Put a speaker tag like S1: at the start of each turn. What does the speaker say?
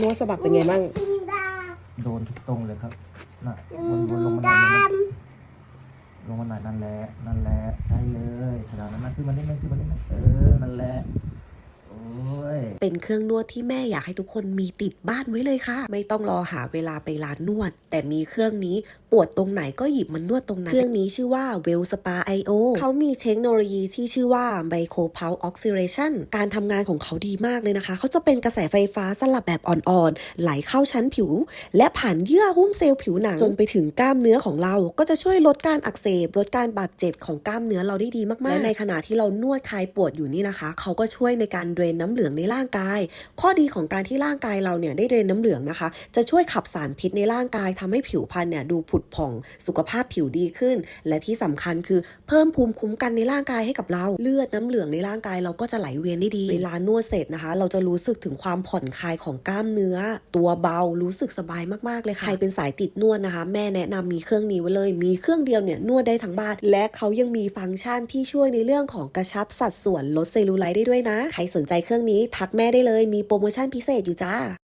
S1: นวดสะบักเป็นไงบ้าง
S2: โดนทุกตรงเลยครับน่ะวนวนลงมาหน่อยลงมาลงมาหน่อยนั่นแหละนั่นแหละใช่เลยขนาดนั้นนะขึ้นมานิดนึงขึ้นมานิดนึงเออนั่นแหละโอ้ย
S1: เป็นเครื่องนวดที่แม่อยากให้ทุกคนมีติดบ้านไว้เลยค่ะ ไม่ต้องรอหาเวลาไปร้านนวด แต่มีเครื่องนี้ป วดตรงไหนก็หยิบมันนวดตรงนั้น เครื่องนี้ชื่อว่า Well Spa IO เขามีเทคโนโลยีที่ชื่อว่า Micro Pulse Oxidation การทำงานของเขาดีมากเลยนะคะ เขาจะเป็นกระแสไฟฟ้าสลับแบบอ่อนๆ ไหลเข้าชั้นผิว และผ่านเยื่อหุ้มเซลล์ผิวหนัง จนไปถึงกล้ามเนื้อของเรา ก็จะช่วยลดการอักเสบ ลดการบาดเจ็บของกล้ามเนื้อเราได้ดีมากๆและในขณะที่เรานวดคลายปวดอยู่นี่นะคะ เขาก็ช่วยในการเดรนน้ำเหลืองในร่างกาย ข้อดีของการที่ร่างกายเราเนี่ยได้เดรนน้ำเหลืองนะคะ จะช่วยขับสารพิษในร่างกายทำให้ผิวพรรณเนี่ยดูผุดผ่อง สุขภาพผิวดีขึ้น และที่สำคัญคือเพิ่มภูมิคุ้มกันในร่างกายให้กับเรา เลือดน้ำเหลืองในร่างกายเราก็จะไหลเวียนได้ดี เวลานวดเสร็จนะคะ เราจะรู้สึกถึงความผ่อนคลายของกล้ามเนื้อ ตัวเบารู้สึกสบายมากๆเลยค่ะใครเป็นสายติดนวดนะคะ แม่แนะนำมีเครื่องนี้ไว้เลย มีเครื่องเดียวเนี่ยนวดได้ทั้งบ้าน และเขายังมีฟังก์ชันที่ช่วยในเรื่องของกระชับสัดส่วนลดเซลลูไลท์ได้ด้วยนะ ใครสนใจเครื่องนี้ทักแม่ได้เลย มีโปรโมชั่นพิเศษอยู่จ้า